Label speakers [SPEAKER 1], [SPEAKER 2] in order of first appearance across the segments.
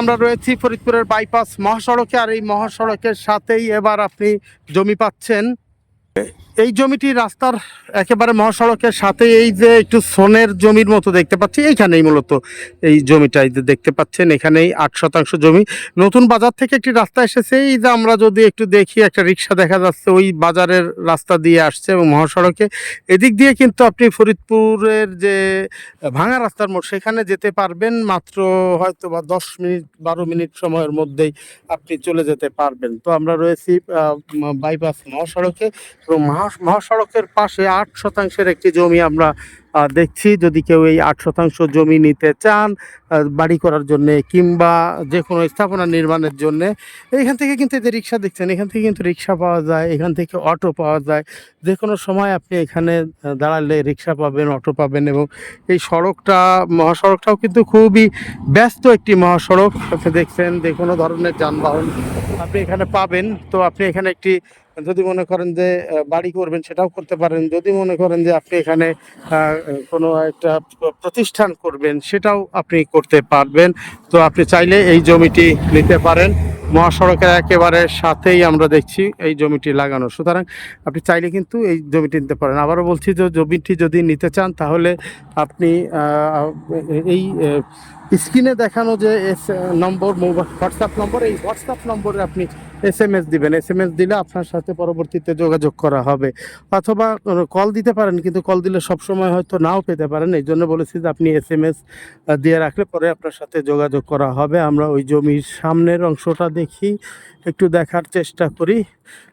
[SPEAKER 1] আমরা রয়েছি ফরিদপুরের বাইপাস মহাসড়কে আর এই মহাসড়কের সাথেই এবার আপনি জমি পাচ্ছেন। এই জমিটি রাস্তার একেবারে মহাসড়কের সাথে এই যে একটু সোনের জমির মতো দেখতে পাচ্ছি, এইখানেই মূলত এই জমিটা এই যে দেখতে পাচ্ছেন, এখানেই আট শতাংশ জমি। নতুন বাজার থেকে একটি রাস্তা এসেছে, এই যে আমরা যদি একটু দেখি, একটা রিক্সা দেখা যাচ্ছে, ওই বাজারের রাস্তা দিয়ে আসছে এবং মহাসড়কে। এদিক দিয়ে কিন্তু আপনি ফরিদপুরের যে ভাঙা রাস্তার মোড়, সেখানে যেতে পারবেন, মাত্র হয়তো বা দশ মিনিট, বারো মিনিট সময়ের মধ্যেই আপনি চলে যেতে পারবেন। তো আমরা রয়েছি বাইপাস মহাসড়কে এবং মহা- মহাসড়কের পাশে আট শতাংশের একটি জমি আমরা দেখছি। যদি কেউ এই আট শতাংশ জমি নিতে চান বাড়ি করার জন্য কিংবা যে কোনো স্থাপনা নির্মাণের জন্য এখান থেকে কিন্তু এই যে রিক্সা দেখছেন। এখান থেকে কিন্তু রিক্সা পাওয়া যায়, এখান থেকে অটো পাওয়া যায়। যে কোনো সময় আপনি এখানে দাঁড়ালে রিক্সা পাবেন, অটো পাবেন এবং এই সড়কটা, মহাসড়কটাও কিন্তু খুবই ব্যস্ত একটি মহাসড়ক। আপনি দেখছেন যে কোনো ধরনের যানবাহন আপনি এখানে পাবেন। তো আপনি এখানে একটি যদি মনে করেন যে বাড়ি করবেন সেটাও করতে পারেন। যদি মনে করেন যে আপনি এখানে কোনো একটা প্রতিষ্ঠান করবেন সেটাও আপনি করতে পারবেন। তো আপনি চাইলে এই জমিটি নিতে পারেন। মহাসড়কের একেবারে সাথেই আমরা দেখছি এই জমিটি লাগানো। সুতরাং আপনি চাইলে কিন্তু এই জমিটি নিতে পারেন। আবারও বলছি যে, জমিটি যদি নিতে চান, তাহলে আপনি এই স্ক্রিনে দেখানো যে নম্বর হোয়াটসঅ্যাপ নম্বর, এই হোয়াটসঅ্যাপ নম্বরে আপনি এস এম এস দিবেন। এস এম এস দিলে আপনার সাথে পরবর্তীতে যোগাযোগ করা হবে। অথবা কল দিতে পারেন, কিন্তু কল দিলে সবসময় হয়তো নাও পেতে পারেন। এই জন্য বলেছি যে আপনি এস এম এস দিয়ে রাখলে পরে আপনার সাথে যোগাযোগ করা হবে। আমরা ওই জমির সামনের অংশটা দেখি, একটু দেখার চেষ্টা করি।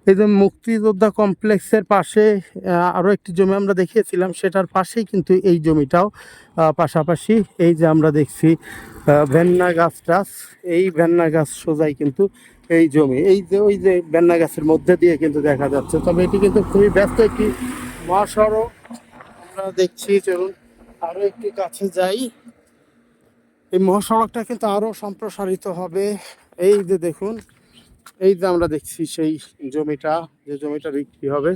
[SPEAKER 1] এই যে মুক্তিযোদ্ধা কমপ্লেক্সের পাশে আরও একটি জমি আমরা দেখিয়েছিলাম, সেটার পাশেই কিন্তু এই জমিটাও। পাশাপাশি এই যে আমরা দেখছি ভেন্না গাছ টাছ, এই ভেন্না গাছ সোজাই কিন্তু এই জমি। এই যে, ওই যে ভেন্না গাছের মধ্যে দিয়ে কিন্তু দেখা যাচ্ছে। তবে এটি কিন্তু খুবই ব্যস্ত একটি মহাসড়ক। আমরা দেখছি, চলুন আরও একটু কাছে যাই। এই মহাসড়কটা কিন্তু আরও সম্প্রসারিত হবে। এই যে দেখুন, এই যে আমরা দেখছি সেই জমিটা, যে জমিটা বিক্রি হবে।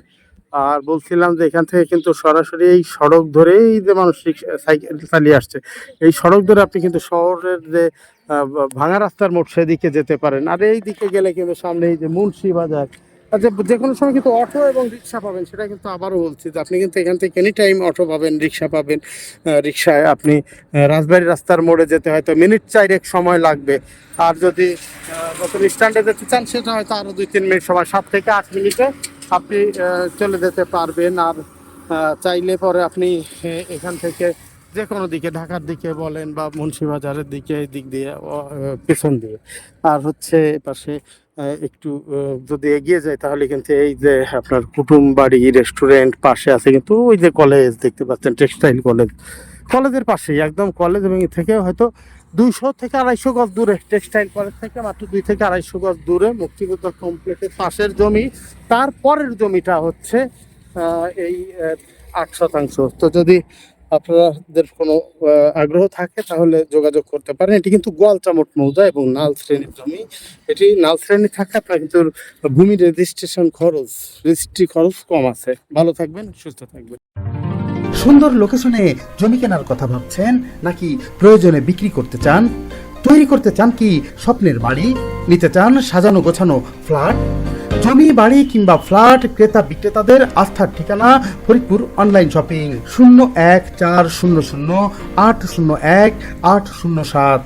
[SPEAKER 1] আর বলছিলাম যে এখান থেকে কিন্তু সরাসরি এই সড়ক ধরেই যে মানুষ সাইকেল চালিয়ে আসছে, এই সড়ক ধরে আপনি কিন্তু শহরের যে ভাঙা রাস্তার মোড় সেদিকে যেতে পারেন। আর এই দিকে গেলে কিন্তু সামনে এই যে মুন্সি বাজার আর যে কোনো সময় কিন্তু অটো এবং রিক্সা পাবেন, সেটা কিন্তু আবারও বলছি যে আপনি কিন্তু এখান থেকে এনি টাইম অটো পাবেন, রিক্সা পাবেন রিক্সায় আপনি রাজবাড়ী রাস্তার মোড়ে যেতে হয়তো মিনিট চারেক সময় লাগবে। আর যদি নতুন স্ট্যান্ডে যেতে চান, সেটা হয়তো আরও দুই, তিন মিনিট সময়, সাত থেকে আট মিনিটে আপনি চলে যেতে পারবেন আর চাইলে পরে আপনি এখান থেকে যে কোনো দিকে, ঢাকার দিকে বলেন বা মুন্সিবাজারের দিকে, এই দিক দিয়ে পেছন দিয়ে। আর হচ্ছে পাশে একটু যদি এগিয়ে যায় তাহলে কিন্তু এই যে আপনার কুটুম বাড়ি রেস্টুরেন্ট পাশে আছে, কিন্তু ওই যে কলেজ দেখতে পাচ্ছেন, টেক্সটাইল কলেজ। কলেজের পাশেই, একদম কলেজ এবং থেকে হয়তো দুইশো থেকে আড়াইশো গজ দূরে। টেক্সটাইল কলেজ থেকে মাত্র দুই থেকে আড়াইশো গজ দূরে মুক্তিযুদ্ধ কমপ্লেক্সের পাশের জমি। তারপরের জমিটা হচ্ছে এই আট শতাংশ। তো যদি আপনাদের কোনো আগ্রহ থাকে তাহলে যোগাযোগ করতে পারেন। এটি কিন্তু গোয়ালচামট মৌজা এবং নাল শ্রেণির জমি। এটি নাল শ্রেণি থাকে, আপনার কিন্তু ভূমি রেজিস্ট্রেশন খরচ রেজিস্ট্রি খরচ কম আছে। ভালো থাকবেন, সুস্থ থাকবেন।
[SPEAKER 2] সুন্দর লোকেশনে জমি কেনার কথা ভাবছেন নাকি প্রয়োজনে বিক্রি করতে চান? তৈরি করতে চান কি স্বপ্নের বাড়ি? নিতে চান সাজানো গোছানো ফ্ল্যাট? জমি, বাড়ি কিংবা ফ্ল্যাট ক্রেতা বিক্রেতাদের আস্থার ঠিকানা ফরিদপুর অনলাইন শপিং শূন্য এক চার শূন্য শূন্য আট শূন্য এক আট শূন্য সাত।